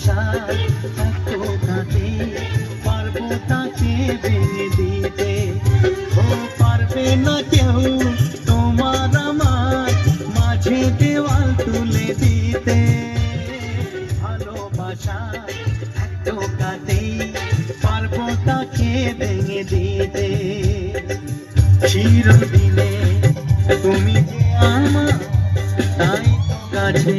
ভালোবাসার এত কাটে পারব তাকে ভেঙে দিতে। ও পারবে না কেউ তোমার আমার মাঝে তুলে দিতে। ভালোবাসার এত কাটে পারব তাকে ভেঙে দিতে। চিরদিনে তুমি তাই তো কাছে।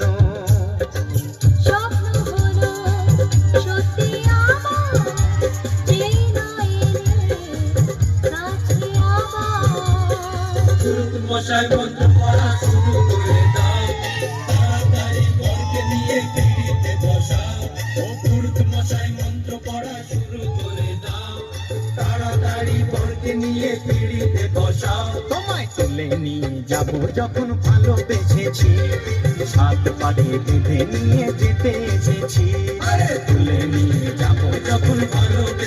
মশাই মন্ত্র পড়া শুরু করে দাও। তাড়াতাড়ি বরকে নিয়ে পিড়িতে বসাও। ও মশাই মন্ত্র পড়া শুরু করে দাও। তাড়াতাড়ি বরকে নিয়ে পিড়িতে বসাও। তোমায় তুলে নিয়ে যাব যখন ভালোবেসেছি সাত পাকে বেঁধে নিয়ে যেতে এসেছি। আরে! তুলে নিয়ে যাব যখন ভালোবেসে